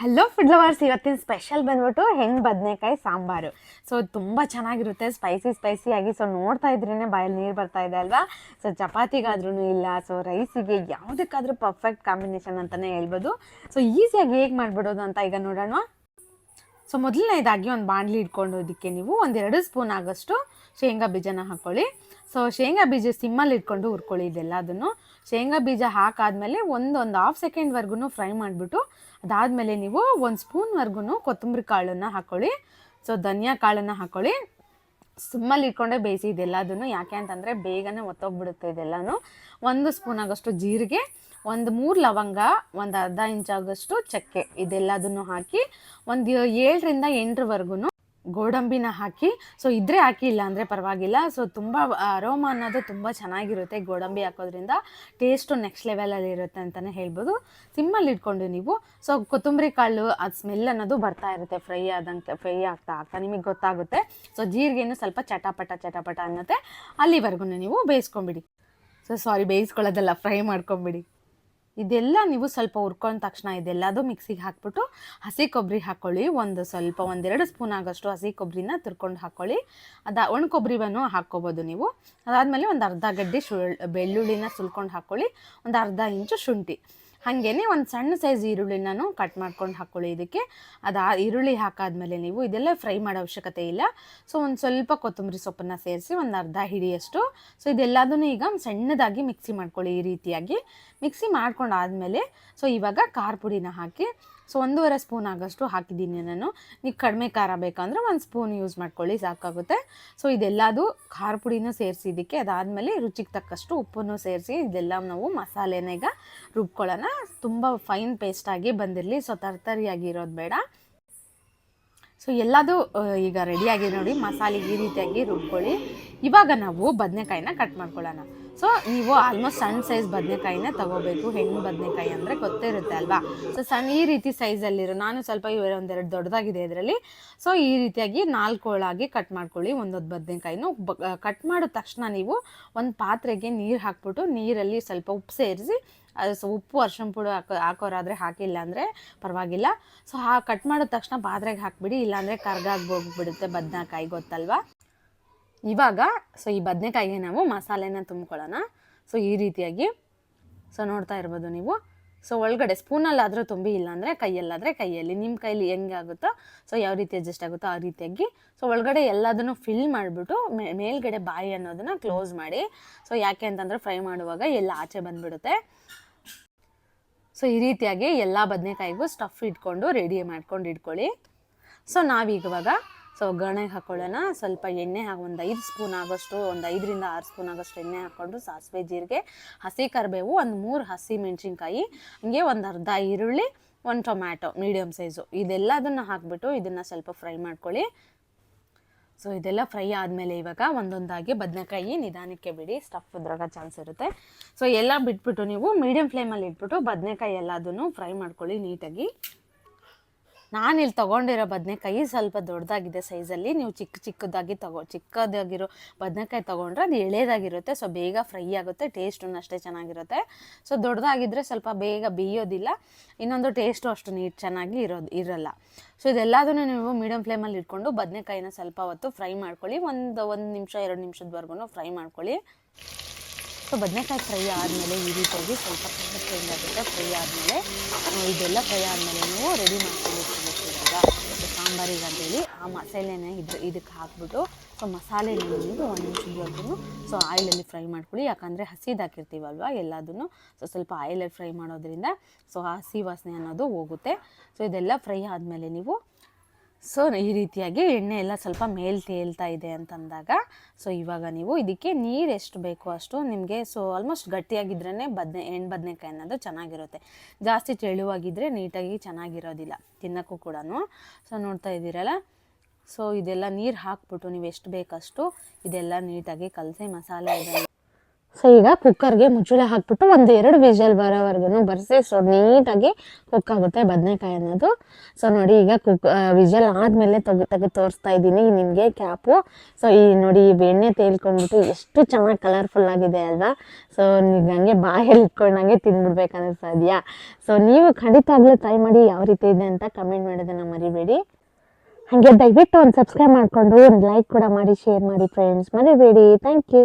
Hello food lovers ಇವತ್ತಿನ special ಬಂದ್ಬಿಟ್ಟು ಹೆಣ್ಣು ಬದನೆಕಾಯಿ ಸಾಂಬಾರು. ಸೊ ತುಂಬ ಚೆನ್ನಾಗಿರುತ್ತೆ. ಸ್ಪೈಸಿ ಸ್ಪೈಸಿ ಆಗಿ. ಸೊ ನೋಡ್ತಾ ಇದ್ರೇ ಬಾಯಲ್ಲಿ ನೀರು ಬರ್ತಾ ಇದೆ ಅಲ್ವಾ? ಸೊ ಚಪಾತಿಗಾದ್ರೂ ಇಲ್ಲ. ಸೊ ರೈಸಿಗೆ ಯಾವುದಕ್ಕಾದ್ರೂ ಪರ್ಫೆಕ್ಟ್ ಕಾಂಬಿನೇಷನ್ ಅಂತಲೇ ಹೇಳ್ಬೋದು. ಸೊ ಈಸಿಯಾಗಿ ಹೇಗೆ ಮಾಡ್ಬಿಡೋದು ಅಂತ ಈಗ ನೋಡೋಣ. ಸೊ ಮೊದಲನೇದಾಗಿ ಒಂದು ಬಾಣಲಿ ಇಟ್ಕೊಂಡು ಅದಕ್ಕೆ ನೀವು ಒಂದೆರಡು ಸ್ಪೂನ್ ಆಗೋಷ್ಟು ಶೇಂಗಾ ಬೀಜನ ಹಾಕ್ಕೊಳ್ಳಿ ಸೊ ಶೇಂಗಾ ಬೀಜ ಸಿಮ್ಮಲ್ಲಿ ಇಟ್ಕೊಂಡು ಹುರ್ಕೊಳ್ಳಿ ಇದೆಲ್ಲ ಅದನ್ನು. ಶೇಂಗಾ ಬೀಜ ಹಾಕಾದಮೇಲೆ ಒಂದು ಒಂದು ಹಾಫ್ ಸೆಕೆಂಡ್ವರೆಗೂ ಫ್ರೈ ಮಾಡಿಬಿಟ್ಟು ಅದಾದಮೇಲೆ ನೀವು ಒಂದು ಸ್ಪೂನ್ವರೆಗೂ ಕೊತ್ತಂಬರಿ ಕಾಳನ್ನು ಹಾಕ್ಕೊಳ್ಳಿ ಸೊ ಧನಿಯಾ ಕಾಳನ್ನು ಹಾಕ್ಕೊಳ್ಳಿ ಸಿಮ್ಮಲ್ಲಿ ಇಟ್ಕೊಂಡೆ ಬೇಯಿಸಿ ಇದೆಲ್ಲದನ್ನು ಯಾಕೆ ಅಂತಂದರೆ ಬೇಗನೆ ಒತ್ತೋಗ್ಬಿಡುತ್ತೆ ಇದೆಲ್ಲನೂ. ಒಂದು ಸ್ಪೂನ್ ಆಗೋಷ್ಟು ಜೀರಿಗೆ, ಒಂದು ಮೂರು ಲವಂಗ, ಒಂದು ಅರ್ಧ ಇಂಚಾಗಷ್ಟು ಚಕ್ಕೆ ಇದೆಲ್ಲದನ್ನು ಹಾಕಿ ಒಂದು ಏಳರಿಂದ ಎಂಟರವರೆಗೂ ಗೋಡಂಬಿನ ಹಾಕಿ ಸೊ ಇದ್ರೆ ಹಾಕಿ ಇಲ್ಲ ಅಂದರೆ ಪರವಾಗಿಲ್ಲ. ಸೊ ತುಂಬ ಅರೋಮ ಅನ್ನೋದು ತುಂಬ ಚೆನ್ನಾಗಿರುತ್ತೆ ಗೋಡಂಬಿ ಹಾಕೋದ್ರಿಂದ. ಟೇಸ್ಟು ನೆಕ್ಸ್ಟ್ ಲೆವೆಲಲ್ಲಿ ಇರುತ್ತೆ ಅಂತಲೇ ಹೇಳ್ಬೋದು. ಸಿಮ್ಮಲ್ಲಿ ಇಟ್ಕೊಂಡು ನೀವು. ಸೊ ಕೊತ್ತಂಬರಿ ಕಾಳು ಅದು ಸ್ಮೆಲ್ ಅನ್ನೋದು ಬರ್ತಾ ಇರುತ್ತೆ. ಫ್ರೈ ಆದಂಗೆ ಫ್ರೈ ಆಗ್ತಾ ಆಗ್ತಾ ನಿಮಗೆ ಗೊತ್ತಾಗುತ್ತೆ. ಸೊ ಜೀರಿಗೆನೂ ಸ್ವಲ್ಪ ಚಟಾಪಟ ಚಟಾಪಟ ಅನ್ನತ್ತೆ. ಅಲ್ಲಿವರೆಗೂ ನೀವು ಬೇಯಿಸ್ಕೊಂಬಿಡಿ. ಸೊ ಸಾರಿ ಬೇಯಿಸ್ಕೊಳ್ಳೋದಲ್ಲ ಫ್ರೈ ಮಾಡ್ಕೊಂಬಿಡಿ. ಇದೆಲ್ಲ ನೀವು ಸ್ವಲ್ಪ ಹುರ್ಕೊಂಡ ತಕ್ಷಣ ಇದೆಲ್ಲದು ಮಿಕ್ಸಿಗೆ ಹಾಕ್ಬಿಟ್ಟು ಹಸಿ ಕೊಬ್ಬರಿ ಹಾಕ್ಕೊಳ್ಳಿ ಒಂದು ಸ್ವಲ್ಪ ಒಂದೆರಡು ಸ್ಪೂನ್ ಆಗೋಷ್ಟು ಹಸಿ ಕೊಬ್ಬರಿನ ತುರ್ಕೊಂಡು ಹಾಕ್ಕೊಳ್ಳಿ ಅದು ಒಣ ಕೊಬ್ಬರಿವನ್ನು ಹಾಕ್ಕೋಬೋದು ನೀವು. ಅದಾದಮೇಲೆ ಒಂದು ಅರ್ಧ ಗಡ್ಡೆ ಶು ಬೆಳ್ಳುಳ್ಳಿನ ಸುಲ್ಕೊಂಡು ಹಾಕ್ಕೊಳ್ಳಿ ಒಂದು ಅರ್ಧ ಇಂಚು ಶುಂಠಿ. ಹಾಗೇನೆ ಒಂದು ಸಣ್ಣ ಸೈಜ್ ಈರುಳ್ಳಿನೂ ಕಟ್ ಮಾಡ್ಕೊಂಡು ಹಾಕ್ಕೊಳ್ಳಿ ಇದಕ್ಕೆ. ಅದು ಈರುಳ್ಳಿ ಹಾಕಾದ್ಮೇಲೆ ನೀವು ಇದೆಲ್ಲ ಫ್ರೈ ಮಾಡೋ ಅವಶ್ಯಕತೆ ಇಲ್ಲ. ಸೊ ಒಂದು ಸ್ವಲ್ಪ ಕೊತ್ತಂಬರಿ ಸೊಪ್ಪನ್ನು ಸೇರಿಸಿ ಒಂದು ಅರ್ಧ ಹಿಡಿಯಷ್ಟು. ಸೊ ಇದೆಲ್ಲದನ್ನು ಈಗ ಸಣ್ಣದಾಗಿ ಮಿಕ್ಸಿ ಮಾಡ್ಕೊಳ್ಳಿ ಈ ರೀತಿಯಾಗಿ. ಮಿಕ್ಸಿ ಮಾಡ್ಕೊಂಡಾದಮೇಲೆ ಸೊ ಇವಾಗ ಖಾರ ಪುಡಿನ ಹಾಕಿ ಸೊ ಒಂದೂವರೆ ಸ್ಪೂನ್ ಆಗೋಷ್ಟು ಹಾಕಿದ್ದೀನಿ ನಾನು. ನೀವು ಕಡಿಮೆ ಖಾರ ಬೇಕಂದ್ರೆ ಒಂದು ಸ್ಪೂನ್ ಯೂಸ್ ಮಾಡ್ಕೊಳ್ಳಿ, ಸಾಕಾಗುತ್ತೆ. ಸೊ ಇದೆಲ್ಲದು ಖಾರ ಪುಡಿನೂ ಸೇರಿಸಿ ಇದಕ್ಕೆ. ಅದಾದಮೇಲೆ ರುಚಿಗೆ ತಕ್ಕಷ್ಟು ಉಪ್ಪನ್ನು ಸೇರಿಸಿ ಇದೆಲ್ಲ ನಾವು ಮಸಾಲೆನ ಈಗ ರುಬ್ಕೊಳ್ಳೋಣ. ತುಂಬ ಫೈನ್ ಪೇಸ್ಟಾಗಿ ಬಂದಿರಲಿ. ಸೊ ತರ್ತರಿಯಾಗಿ ಇರೋದು ಬೇಡ. ಸೊ ಎಲ್ಲದು ಈಗ ರೆಡಿಯಾಗಿ ನೋಡಿ ಮಸಾಲೆ ಈ ರೀತಿಯಾಗಿ ರುಬ್ಕೊಳ್ಳಿ. ಇವಾಗ ನಾವು ಬದನೆಕಾಯಿನ ಕಟ್ ಮಾಡ್ಕೊಳ್ಳೋಣ. ಸೊ ನೀವು ಆಲ್ಮೋಸ್ಟ್ ಸಣ್ಣ ಸೈಜ್ ಬದನೆಕಾಯಿನ ತಗೋಬೇಕು. ಹೆಣ್ಣು ಬದನೆಕಾಯಿ ಅಂದರೆ ಗೊತ್ತೇ ಇರುತ್ತೆ ಅಲ್ವಾ? ಸೊ ಸಣ್ಣ ಈ ರೀತಿ ಸೈಜಲ್ಲಿರೋ ನಾನು ಸ್ವಲ್ಪ ಇವರು ಒಂದೆರಡು ದೊಡ್ಡದಾಗಿದೆ ಇದರಲ್ಲಿ. ಸೊ ಈ ರೀತಿಯಾಗಿ ನಾಲ್ಕು ಹೋಳಾಗಿ ಕಟ್ ಮಾಡ್ಕೊಳ್ಳಿ. ಒಂದೊಂದು ಬದನೆಕಾಯಿನ ಕಟ್ ಮಾಡಿದ ತಕ್ಷಣ ನೀವು ಒಂದು ಪಾತ್ರೆಗೆ ನೀರು ಹಾಕ್ಬಿಟ್ಟು ನೀರಲ್ಲಿ ಸ್ವಲ್ಪ ಉಪ್ಪು ಸೇರಿಸಿ ಸೊ, ಉಪ್ಪು, ಅರ್ಶಿಣ ಪುಡಿ ಹಾಕೋ, ಹಾಕೋರಾದರೆ ಹಾಕಿಲ್ಲ ಅಂದರೆ ಪರವಾಗಿಲ್ಲ. ಸೊ ಹಾ ಕಟ್ ಮಾಡಿದ ತಕ್ಷಣ ಪಾತ್ರೆಗೆ ಹಾಕಿಬಿಡಿ. ಇಲ್ಲಾಂದರೆ ಕರ್ಗಾಗಿ ಹೋಗ್ಬಿಡುತ್ತೆ ಬದನೆಕಾಯಿ, ಗೊತ್ತಲ್ವಾ? ಇವಾಗ ಸೊ ಈ ಬದನೆಕಾಯಿಗೆ ನಾವು ಮಸಾಲೆನ ತುಂಬ್ಕೊಳ್ಳೋಣ. ಸೊ ಈ ರೀತಿಯಾಗಿ ಸೊ ನೋಡ್ತಾ ಇರ್ಬೋದು ನೀವು. ಸೊ ಒಳಗಡೆ ಸ್ಪೂನಲ್ಲಾದರೂ ತುಂಬಿ, ಇಲ್ಲಾಂದರೆ ಕೈಯಲ್ಲಾದರೆ ಕೈಯಲ್ಲಿ. ನಿಮ್ಮ ಕೈಲಿ ಹೆಂಗೆ ಆಗುತ್ತೋ ಸೊ ಯಾವ ರೀತಿ ಅಡ್ಜಸ್ಟ್ ಆಗುತ್ತೋ ಆ ರೀತಿಯಾಗಿ. ಸೊ ಒಳಗಡೆ ಎಲ್ಲದನ್ನು ಫಿಲ್ ಮಾಡಿಬಿಟ್ಟು ಮೇಲ್ಗಡೆ ಬಾಯಿ ಅನ್ನೋದನ್ನು ಕ್ಲೋಸ್ ಮಾಡಿ. ಸೊ ಯಾಕೆ ಅಂತಂದರೆ ಫ್ರೈ ಮಾಡುವಾಗ ಎಲ್ಲ ಆಚೆ ಬಂದುಬಿಡುತ್ತೆ. ಸೊ ಈ ರೀತಿಯಾಗಿ ಎಲ್ಲ ಬದನೆಕಾಯಿಗೂ ಸ್ಟಫ್ ಇಟ್ಕೊಂಡು ರೆಡಿ ಮಾಡ್ಕೊಂಡು ಇಟ್ಕೊಳ್ಳಿ. ಸೊ ನಾವೀಗ ಇವಾಗ ಸೊ ಒಗ್ಗರಣೆಗೆ ಹಾಕೊಳ್ಳೋಣ. ಸ್ವಲ್ಪ ಎಣ್ಣೆ ಹಾಕಿ ಒಂದು ಐದು ಸ್ಪೂನ್ ಆಗೋಷ್ಟು, ಒಂದು ಐದರಿಂದ ಆರು ಸ್ಪೂನ್ ಆಗೋಷ್ಟು ಎಣ್ಣೆ ಹಾಕ್ಕೊಂಡು ಸಾಸಿವೆ ಜೀರಿಗೆ, ಹಸಿ ಕರಿಬೇವು, ಒಂದು ಮೂರು ಹಸಿ ಮೆಣಸಿನ್ಕಾಯಿ, ಹಂಗೆ ಒಂದು ಅರ್ಧ ಈರುಳ್ಳಿ, ಒಂದು ಟೊಮ್ಯಾಟೊ ಮೀಡಿಯಮ್ ಸೈಜು. ಇದೆಲ್ಲದನ್ನು ಹಾಕಿಬಿಟ್ಟು ಇದನ್ನು ಸ್ವಲ್ಪ ಫ್ರೈ ಮಾಡ್ಕೊಳ್ಳಿ. ಸೊ ಇದೆಲ್ಲ ಫ್ರೈ ಆದಮೇಲೆ ಇವಾಗ ಒಂದೊಂದಾಗಿ ಬದನೆಕಾಯಿ ನಿಧಾನಕ್ಕೆ ಬಿಡಿ. ಸ್ಟಫ್ ಇದ್ರಾಗ ಚಾನ್ಸ್ ಇರುತ್ತೆ. ಸೊ ಎಲ್ಲ ಬಿಟ್ಬಿಟ್ಟು ನೀವು ಮೀಡಿಯಮ್ ಫ್ಲೇಮಲ್ಲಿ ಇಟ್ಬಿಟ್ಟು ಬದನೆಕಾಯಿ ಎಲ್ಲದನ್ನು ಫ್ರೈ ಮಾಡ್ಕೊಳ್ಳಿ ನೀಟಾಗಿ. ನಾನಿಲ್ಲಿ ತೊಗೊಂಡಿರೋ ಬದನೆಕಾಯಿ ಸ್ವಲ್ಪ ದೊಡ್ಡದಾಗಿದೆ ಸೈಜಲ್ಲಿ. ನೀವು ಚಿಕ್ಕ ಚಿಕ್ಕದಾಗಿ ತಗೋ, ಚಿಕ್ಕದಾಗಿರೋ ಬದನೆಕಾಯಿ ತೊಗೊಂಡ್ರೆ ಅದು ಎಳೆದಾಗಿರುತ್ತೆ, ಸೊ ಬೇಗ ಫ್ರೈ ಆಗುತ್ತೆ ಟೇಸ್ಟು ಅಷ್ಟೇ ಚೆನ್ನಾಗಿರುತ್ತೆ. ಸೊ ದೊಡ್ಡದಾಗಿದ್ದರೆ ಸ್ವಲ್ಪ ಬೇಗ ಬೇಯೋದಿಲ್ಲ, ಇನ್ನೊಂದು ಟೇಸ್ಟು ಅಷ್ಟು ನೀಟ್ ಚೆನ್ನಾಗಿ ಇರೋದು, ಇರಲ್ಲ. ಸೊ ಇದೆಲ್ಲದನ್ನು ನೀವು ಮೀಡಿಯಮ್ ಫ್ಲೇಮಲ್ಲಿ ಇಟ್ಕೊಂಡು ಬದನೆಕಾಯಿನ ಸ್ವಲ್ಪ ಹೊತ್ತು ಫ್ರೈ ಮಾಡ್ಕೊಳ್ಳಿ, ಒಂದು ಒಂದು ನಿಮಿಷ, ಎರಡು ನಿಮಿಷದವರೆಗೂ ಫ್ರೈ ಮಾಡ್ಕೊಳ್ಳಿ. ಸೊ ಬದನೆಕಾಯಿ ಫ್ರೈ ಆದಮೇಲೆ ಈ ರೀತಿಯಾಗಿ ಸ್ವಲ್ಪ ಫ್ರೈ ಆಗುತ್ತೆ, ಫ್ರೈ ಆದಮೇಲೆ, ಇದೆಲ್ಲ ಫ್ರೈ ಆದಮೇಲೆ ನೀವು ರೆಡಿ ಇವಾಗ ಸಾಂಬಾರಿಗೆ ಅಂತೇಳಿ ಆ ಮಸಾಲೆನ ಇದ್ರ ಇದಕ್ಕೆ ಹಾಕ್ಬಿಟ್ಟು ಸೊ ಮಸಾಲೆ ಒಂದು ನಿಮಿಷದವರೆಗೂ ಸೊ ಆಯಿಲಲ್ಲಿ ಫ್ರೈ ಮಾಡ್ಕೊಳ್ಳಿ. ಯಾಕಂದರೆ ಹಸಿದು ಹಾಕಿರ್ತೀವಲ್ವ ಎಲ್ಲದನ್ನು. ಸೊ ಸ್ವಲ್ಪ ಆಯಿಲಲ್ಲಿ ಫ್ರೈ ಮಾಡೋದ್ರಿಂದ ಸೊ ಹಸಿ ವಾಸನೆ ಅನ್ನೋದು ಹೋಗುತ್ತೆ. ಸೊ ಇದೆಲ್ಲ ಫ್ರೈ ಆದಮೇಲೆ ನೀವು ಸೊ, ಈ ರೀತಿಯಾಗಿ ಎಣ್ಣೆ ಎಲ್ಲ ಸ್ವಲ್ಪ ಮೇಲ್ ತೇಲ್ತಾ ಇದೆ ಅಂತಂದಾಗ, ಸೊ, ಇವಾಗ ನೀವು ಇದಕ್ಕೆ ನೀರು ಎಷ್ಟು ಬೇಕು ಅಷ್ಟು ನಿಮಗೆ, ಸೊ ಆಲ್ಮೋಸ್ಟ್ ಗಟ್ಟಿಯಾಗಿದ್ರೇ ಬದನೆ ಎಣ್ಣೆ ಬದನೆಕಾಯಿ ಅನ್ನೋದು ಚೆನ್ನಾಗಿರುತ್ತೆ. ಜಾಸ್ತಿ ತೆಳುವಾಗಿದ್ದರೆ ನೀಟಾಗಿ ಚೆನ್ನಾಗಿರೋದಿಲ್ಲ, ತಿನ್ನೋಕ್ಕೂ ಕೂಡ ಸೊ, ನೋಡ್ತಾ ಇದ್ದೀರಲ್ಲ? ಸೊ, ಇದೆಲ್ಲ ನೀರು ಹಾಕ್ಬಿಟ್ಟು ನೀವು ಎಷ್ಟು ಬೇಕಷ್ಟು ಇದೆಲ್ಲ ನೀಟಾಗಿ ಕಲಸಿ ಮಸಾಲೆ ಇದೆಲ್ಲ ಸೊ ಈಗ ಕುಕ್ಕರ್ಗೆ ಮುಚ್ಚುಳೆ ಹಾಕ್ಬಿಟ್ಟು ಒಂದು ಎರಡು ವಿಷಲ್ ಬರೋವರೆಗೂ ಬರ್ಸಿ ಸೊ ನೀಟಾಗಿ ಕುಕ್ ಆಗುತ್ತೆ ಬದನೆಕಾಯಿ ಅನ್ನೋದು. ಸೊ ನೋಡಿ ಈಗ ಕುಕ್ ವಿಷಲ್ ಆದಮೇಲೆ ತೆಗೆ ತೆಗೆದು ತೋರಿಸ್ತಾ ಇದ್ದೀನಿ ನಿಮಗೆ ಕ್ಯಾಪು. ಸೊ ಈ ನೋಡಿ ಈ ಎಣ್ಣೆ ತೇಲ್ಕೊಂಡ್ಬಿಟ್ಟು ಎಷ್ಟು ಚೆನ್ನಾಗಿ ಕಲರ್ಫುಲ್ ಆಗಿದೆ ಅಲ್ವಾ? ಸೊ ನೀವು ಹಂಗೆ ಬಾಯಲ್ಲಿ ಇಟ್ಕೊಂಡಂಗೆ ತಿಂದ್ಬಿಡ್ಬೇಕು ಅನ್ನಿಸ್ತಾ ಇದೆಯಾ? ಸೊ ನೀವು ಖಂಡಿತವಾಗ್ಲೂ ಟ್ರೈ ಮಾಡಿ ಯಾವ ರೀತಿ ಇದೆ ಅಂತ ಕಮೆಂಟ್ ಮಾಡೋದನ್ನು ಮರಿಬೇಡಿ. ಹಾಗೆ ದಯವಿಟ್ಟು ಒಂದು ಸಬ್ಸ್ಕ್ರೈಬ್ ಮಾಡಿಕೊಂಡು ಒಂದು ಲೈಕ್ ಕೂಡ ಮಾಡಿ ಶೇರ್ ಮಾಡಿ ಫ್ರೆಂಡ್ಸ್ ಮರಿಬೇಡಿ. Thank you